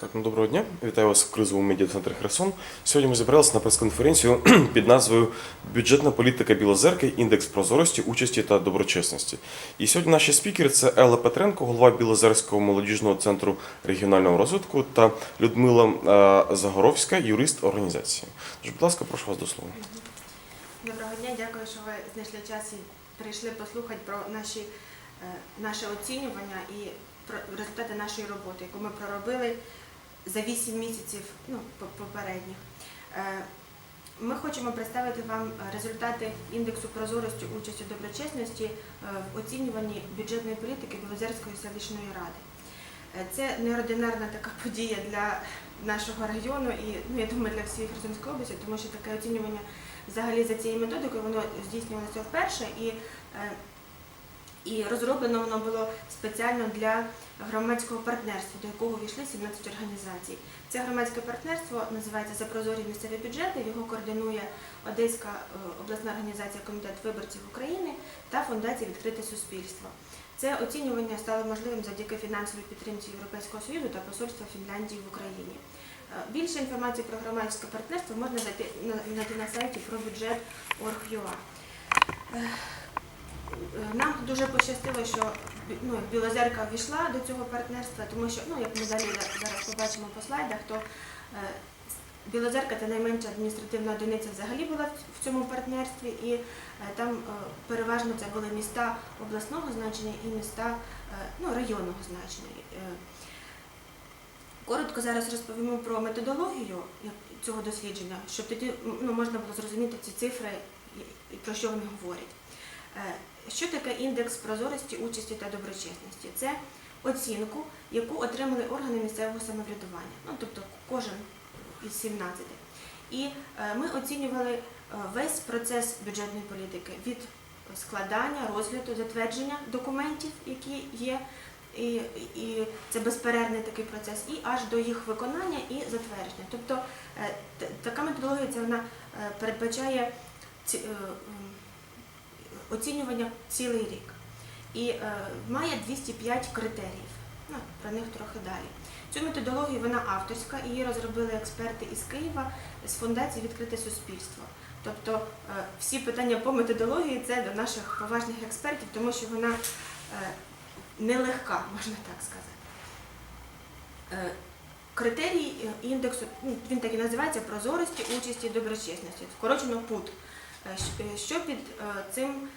Так, ну доброго дня. Вітаю вас в кризовому медіа-центрі Херсон. Сьогодні ми зібралися на прес-конференцію під назвою Бюджетна політика Білозерки, індекс прозорості, участі та доброчесності. І сьогодні наші спікери це Елла Петренко, голова Білозерського молодіжного центру регіонального розвитку, та Людмила е, Загоровська, юрист організації. Тож, будь ласка, прошу вас до слова. Доброго дня, дякую, що ви знайшли час і прийшли послухати про наші, е, наше оцінювання і результати нашої роботи, яку ми проробили за 8 місяців ну, по- попередніх. Е, Ми хочемо представити вам результати індексу прозорості участі доброчесності е, в оцінюванні бюджетної політики Білозерської селищної ради. Е, Це неординарна така подія для нашого району і ну, я думаю для всієї Херсонської області, тому що таке оцінювання взагалі за цією методикою воно здійснювалося вперше і, і розроблено воно було спеціально для громадського партнерства, до якого війшли 17 організацій. Це громадське партнерство називається За прозорі місцеві бюджети. Його координує Одеська е, обласна організація Комітет виборців України та Фундація Відкрите суспільство. Це оцінювання стало можливим завдяки фінансовій підтримці Європейського Союзу та посольства Фінляндії в Україні. Е, Більше інформації про громадське партнерство можна знайти на- сайті про бюджет Нам дуже пощастило, що ну, Білозерка війшла до цього партнерства, тому що, ну, як ми далі зараз побачимо по слайдах, то е, Білозерка це найменша адміністративна одиниця взагалі була в- цьому партнерстві, і е, там е, переважно це були міста обласного значення і міста ну, районного значення. Коротко зараз розповімо про методологію цього дослідження, щоб тоді ну, можна було зрозуміти ці цифри і про що вони говорять. Що таке індекс прозорості, участі та доброчесності? Це оцінку, яку отримали органи місцевого самоврядування, ну тобто кожен із 17. І е, ми оцінювали е, весь процес бюджетної політики від складання, розгляду, затвердження документів, які є, і, і це безперервний такий процес, і аж до їх виконання і затвердження. Тобто е, така методологія це вона передбачає оцінювання цілий рік. І е, має 205 критеріїв. Ну, про них трохи далі. Цю методологію вона авторська, її розробили експерти із Києва з фундації Відкрите суспільство. Тобто е, всі питання по методології це до наших поважних експертів, тому що вона е, нелегка, можна так сказати. Критерій індексу, ну, він так і називається прозорості, участі, доброчесності, скорочено ПУД. Е, е, Що під е, цим